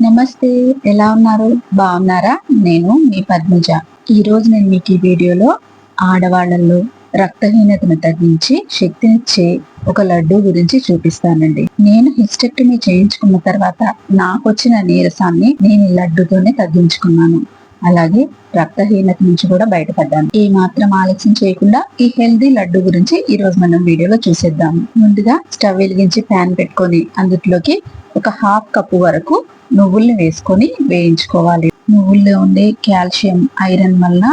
నమస్తే ఎలా ఉన్నారు? బాగున్నారా? నేను మీ పద్మజ. ఈరోజు నేను మీకు ఈ వీడియోలో ఆడవాళ్ళల్లో రక్తహీనతను తగ్గించి శక్తినిచ్చే ఒక లడ్డు గురించి చూపిస్తానండి. నేను హిస్టెక్టమీ చేయించుకున్న తర్వాత నాకు వచ్చిన నీరసాన్ని నేను ఈ లడ్డుతోనే తగ్గించుకున్నాను. అలాగే రక్తహీనత నుంచి కూడా బయటపడ్డాను. ఏ మాత్రం ఆలస్యం చేయకుండా ఈ హెల్దీ లడ్డు గురించి ఈ రోజు మనం వీడియోలో చూసేద్దాం. ముందుగా స్టవ్ వెలిగించి ప్యాన్ పెట్టుకొని అందులోకి ఒక హాఫ్ కప్పు వరకు నువ్వుల్ని వేసుకొని వేయించుకోవాలి. నువ్వుల్లో ఉండే కాల్షియం ఐరన్ వల్ల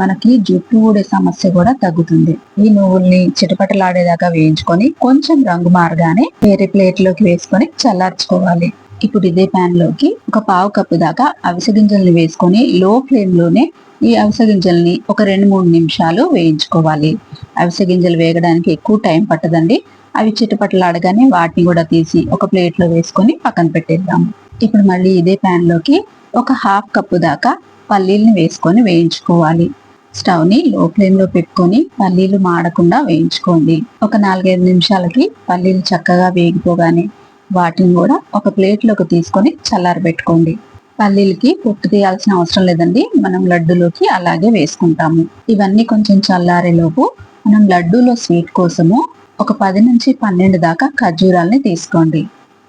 మనకి జుట్టు ఊడే సమస్య కూడా తగ్గుతుంది. ఈ నువ్వుల్ని చిటపటలాడేదాకా వేయించుకొని కొంచెం రంగు మారగానే వేరే ప్లేట్లోకి వేసుకొని చల్లార్చుకోవాలి. ఇప్పుడు ఇదే ప్యాన్లోకి ఒక పావు కప్పు దాకా అవిసె గింజల్ని వేసుకొని లో ఫ్లేమ్లోనే ఈ అవిసె గింజల్ని ఒక రెండు మూడు నిమిషాలు వేయించుకోవాలి. అవిసె గింజలు వేగడానికి ఎక్కువ టైం పట్టదండి. అవి చిటపటలాడగానే వాటిని కూడా తీసి ఒక ప్లేట్లో వేసుకొని పక్కన పెట్టేద్దాం ఇప్పుడు మళ్ళీ ఇదే ప్యాన్లోకి ఒక హాఫ్ కప్పు దాకా పల్లీలను వేసుకొని వేయించుకోవాలి. స్టవ్ని లో ఫ్లేమ్లో పెట్టుకొని పల్లీలు మాడకుండా వేయించుకోండి. ఒక నాలుగైదు నిమిషాలకి పల్లీలు చక్కగా వేగిపోగానే వాటిని కూడా ఒక ప్లేట్లోకి తీసుకొని చల్లారబెట్టుకోండి. పల్లీలకి పొట్టు తీయాల్సిన అవసరం లేదండి. మనం లడ్డూలోకి అలాగే వేసుకుంటాము. ఇవన్నీ కొంచెం చల్లారేలోపు మనం లడ్డూలో స్వీట్ కోసము ఒక పది నుంచి పన్నెండు దాకా ఖర్జూరాల్ని తీసుకోండి.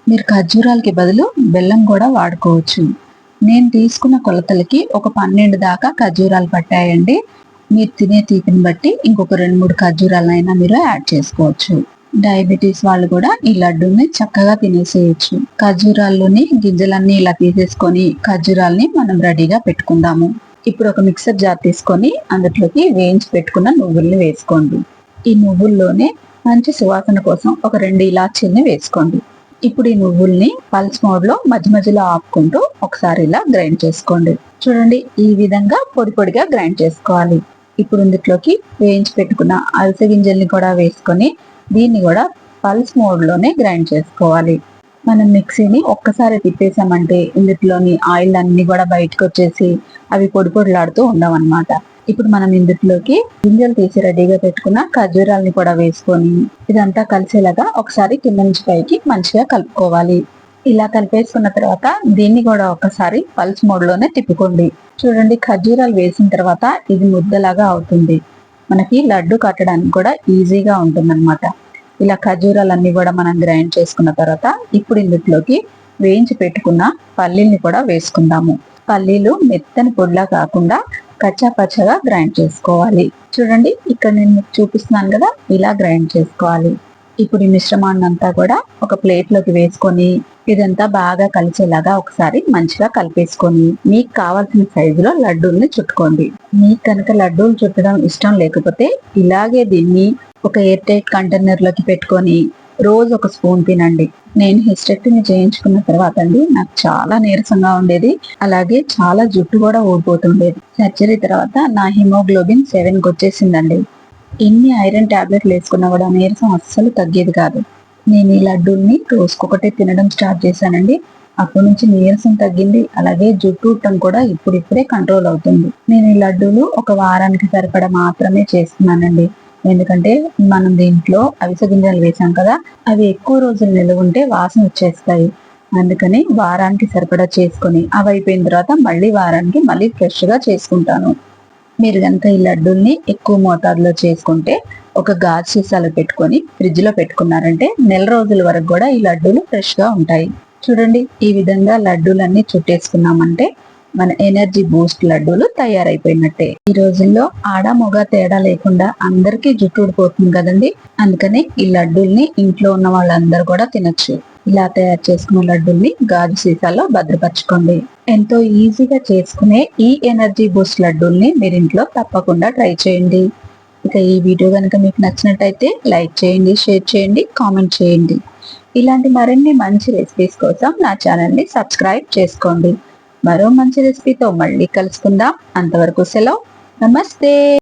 మీరు ఖర్జూరాలకి బదులు బెల్లం కూడా వాడుకోవచ్చు. నేను తీసుకున్న కొలతలకి ఒక పన్నెండు దాకా ఖర్జూరాలు పట్టాయండి. మీరు తినే తీపిని బట్టి ఇంకొక రెండు మూడు ఖర్జూరాలైనా మీరు యాడ్ చేసుకోవచ్చు. డయాబెటీస్ వాళ్ళు కూడా ఈ లడ్డూని చక్కగా తినేసేయచ్చు. ఖర్జూరాల్లోని గింజలన్నీ ఇలా తీసేసుకొని ఖర్జూరాల్ని మనం రెడీగా పెట్టుకుందాము. ఇప్పుడు ఒక మిక్సర్ జార్ తీసుకొని అందులోకి వేయించి పెట్టుకున్న నువ్వుల్ని వేసుకోండి. ఈ నువ్వుల్లోనే మంచి సువాసన కోసం ఒక రెండు ఇలాచీల్ని వేసుకోండి. ఇప్పుడు ఈ నువ్వుల్ని పల్స్ మోడ్లో మధ్య మధ్యలో ఆపుకుంటూ ఒకసారి ఇలా గ్రైండ్ చేసుకోండి. చూడండి ఈ విధంగా పొడి పొడిగా గ్రైండ్ చేసుకోవాలి. ఇప్పుడు ఇందులోకి వేయించి పెట్టుకున్న అలస గింజల్ని కూడా వేసుకొని దీన్ని కూడా పల్స్ మోడ్లోనే గ్రైండ్ చేసుకోవాలి. మనం మిక్సీని ఒక్కసారి తిప్పేసామంటే ఇందులోని ఆయిల్ అన్ని కూడా బయటకు వచ్చేసి అవి పొడి పొడిలాడుతూ ఉండవన్నమాట. ఇప్పుడు మనం ఇందులోకి గింజలు తీసి రెడీగా పెట్టుకున్న ఖర్జూరాలని కూడా వేసుకొని ఇదంతా కలిసేలాగా ఒకసారి కింద నుంచి పైకి మంచిగా కలుపుకోవాలి. ఇలా కలిపేసుకున్న తర్వాత దీన్ని కూడా ఒకసారి పల్స్ మోడ్లోనే తిప్పుకోండి. చూడండి ఖర్జూరాలు వేసిన తర్వాత ఇది ముద్దలాగా అవుతుంది. మనకి లడ్డు కట్టడానికి కూడా ఈజీగా ఉంటుందన్నమాట. ఇలా ఖర్జూరాలన్నీ కూడా మనం గ్రైండ్ చేసుకున్న తర్వాత ఇప్పుడు ఇందులోకి వేయించి పెట్టుకున్న పల్లీల్ని కూడా వేసుకుందాము. పల్లీలు మెత్తని పొడిలా కాకుండా కచ్చా పచ్చగా గ్రైండ్ చేసుకోవాలి. చూడండి ఇక్కడ నేను మీకు చూపిస్తున్నాను కదా ఇలా గ్రైండ్ చేసుకోవాలి. ఇప్పుడు ఈ మిశ్రమాన్ని అంతా కూడా ఒక ప్లేట్లోకి వేసుకొని ఇదంతా బాగా కలిసేలాగా ఒకసారి మంచిగా కలిపేసుకొని మీకు కావాల్సిన సైజులో లడ్డూల్ని చుట్టుకోండి. మీకు కనుక లడ్డూలు చుట్టడం ఇష్టం లేకపోతే ఇలాగే దీన్ని ఒక ఎయిర్ టైట్ కంటైనర్లోకి పెట్టుకొని రోజు ఒక స్పూన్ తినండి. నేను హిస్టెక్టమీ చేయించుకున్న తర్వాత అండి నాకు చాలా నీరసంగా ఉండేది. అలాగే చాలా జుట్టు కూడా ఊడిపోతుండేది. సర్జరీ తర్వాత నా హిమోగ్లోబిన్ సెవెన్కి వచ్చేసిందండి. ఎన్ని ఐరన్ టాబ్లెట్లు వేసుకున్నా కూడా నీరసం అస్సలు తగ్గేది కాదు. నేను ఈ లడ్డూల్ని రోజుకొకటే తినడం స్టార్ట్ చేశానండి. అప్పటి నుంచి నీరసం తగ్గింది. అలాగే జుట్టు ఉట్టం కూడా ఇప్పుడిప్పుడే కంట్రోల్ అవుతుంది. నేను ఈ లడ్డూలు ఒక వారానికి సరిపడ మాత్రమే చేస్తున్నానండి. ఎందుకంటే మనం దీంట్లో అవిసె గింజలు వేసాం కదా అవి ఎక్కువ రోజులు నిలువ ఉంటే వాసన వచ్చేస్తాయి. అందుకని వారానికి సరిపడా చేసుకొని అవి అయిపోయిన తర్వాత మళ్ళీ వారానికి మళ్ళీ ఫ్రెష్గా చేసుకుంటాను. మీరు కనుక ఈ లడ్డూల్ని ఎక్కువ మోతాదులో చేసుకుంటే ఒక గాజు సీసాలో పెట్టుకొని ఫ్రిడ్జ్లో పెట్టుకున్నారంటే నెల రోజుల వరకు కూడా ఈ లడ్డూలు ఫ్రెష్గా ఉంటాయి. చూడండి ఈ విధంగా లడ్డూలన్నీ చుట్టేసుకున్నామంటే మన ఎనర్జీ బూస్ట్ లడ్డూలు తయారైపోయినట్టే. ఈ రోజుల్లో ఆడ మొగ తేడా లేకుండా అందరికీ జుట్టు ఊడిపోతుంది కదండి? అందుకని ఈ లడ్డూల్ని ఇంట్లో ఉన్న వాళ్ళందరూ కూడా తినచ్చు. ఇలా తయారు చేసుకున్న లడ్డూల్ని గాజు సీసాలో భద్రపరచుకోండి. ఎంతో ఈజీగా చేసుకునే ఈ ఎనర్జీ బూస్ట్ లడ్డూల్ని మీరు ఇంట్లో తప్పకుండా ట్రై చేయండి. ఇక ఈ వీడియో కనుక మీకు నచ్చినట్టయితే లైక్ చేయండి షేర్ చేయండి కామెంట్ చేయండి. ఇలాంటి మరిన్ని మంచి రెసిపీస్ కోసం నా ఛానల్ని సబ్స్క్రైబ్ చేసుకోండి. మరో మంచి రెసిపీతో మళ్ళీ కలుసుకుందాం. అంతవరకు సెలవు. నమస్తే.